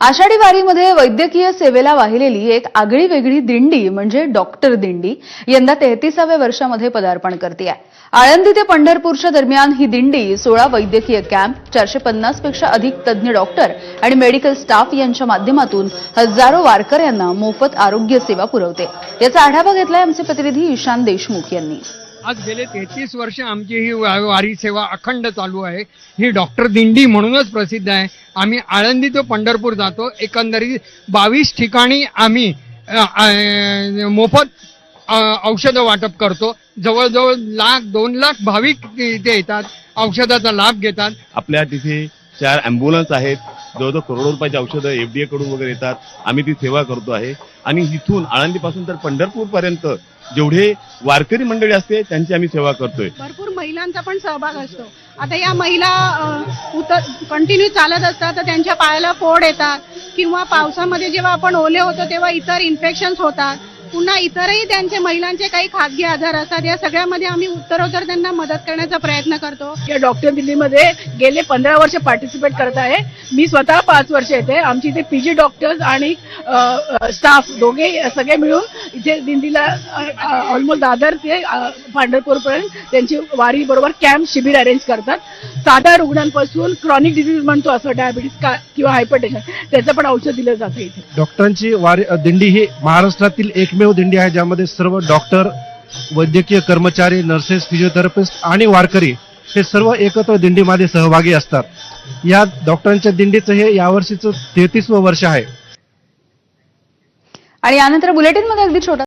आषाढी वारीमध्ये वैद्यकीय सेवेला वाहिलेली एक आगळी वेगळी दिंडी म्हणजे डॉक्टर दिंडी यंदा तेहतीसाव्या वर्षामध्ये पदार्पण करते आळंदी ते पंढरपूरच्या दरम्यान ही दिंडी सोळा वैद्यकीय कॅम्प चारशे पन्नासपेक्षा अधिक तज्ज्ञ डॉक्टर आणि मेडिकल स्टाफ यांच्या माध्यमातून हजारो वारकऱ्यांना मोफत आरोग्य सेवा पुरवते. याचा आढावा घेतलाय आमचे प्रतिनिधी ईशान देशमुख यांनी. आज गेले तेहतीस वर्ष आमची ही वारी सेवा अखंड चालू आहे. ही डॉक्टर दिंडी म्हणूनच प्रसिद्ध आहे. आम्ही आळंदी ते पंढरपूर जातो. एकंदरीत बावीस ठिकाणी आम्ही मोफत औषधं वाटप करतो. जवळजवळ लाख दोन लाख भाविक इथे येतात. औषधाचा लाभ घेतात. आपल्या तिथे चार अँब्युलन्स आहेत. जवळजवळ करोडो रुपयाची औषधं एफडीए कडून वगैरे येतात. आम्ही ती सेवा करतो आहे. आणि इथून आळंदीपासून तर पंढरपूर पर्यंत जेवढे वारकरी मंडळी असते त्यांची आम्ही सेवा करतोय. भरपूर महिलांचा पण सहभाग असतो. आता या महिला उतर कंटिन्यू चालत असतात तर त्यांच्या पायाला फोड येतात. किंवा पावसामध्ये जेव्हा आपण ओले होतो तेव्हा इतर इन्फेक्शन्स होतात. पुन्हा इतरही त्यांचे महिलांचे काही खाजगी आजार असतात या सगळ्यामध्ये आम्ही उत्तरोत्तर त्यांना मदत करण्याचा प्रयत्न करतो. या डॉक्टर दिल्लीमध्ये गेले पंधरा वर्ष पार्टिसिपेट करत आहे. मी स्वतः पाच वर्ष येते. आमची इथे पीजी डॉक्टर्स आणि स्टाफ दोघे सगळे मिळून इथे दिंडीला ऑलमोस्ट दादर ते पांढरपूरपर्यंत त्यांची वारी बरोबर कॅम्प शिबिर अरेंज करतात. साध्या रुग्णांपासून क्रॉनिक डिसीज म्हणतो असं डायबिटीस किंवा हायपरटेन्शन त्याचं पण औषध दिलं जातं इथे. डॉक्टरांची वारी दिंडी ही महाराष्ट्रातील एकमेव दिंडी आहे ज्यामध्ये सर्व डॉक्टर वैद्यकीय कर्मचारी नर्सेस फिजिओथेरपिस्ट आणि वारकरी हे सर्व एकत्र दिंडीमध्ये सहभागी असतात. या डॉक्टरांच्या दिंडीचं हे यावर्षीचं तेहतीसवं वर्ष आहे. आणि यानंतर बुलेटिनमध्ये अगदी छोटा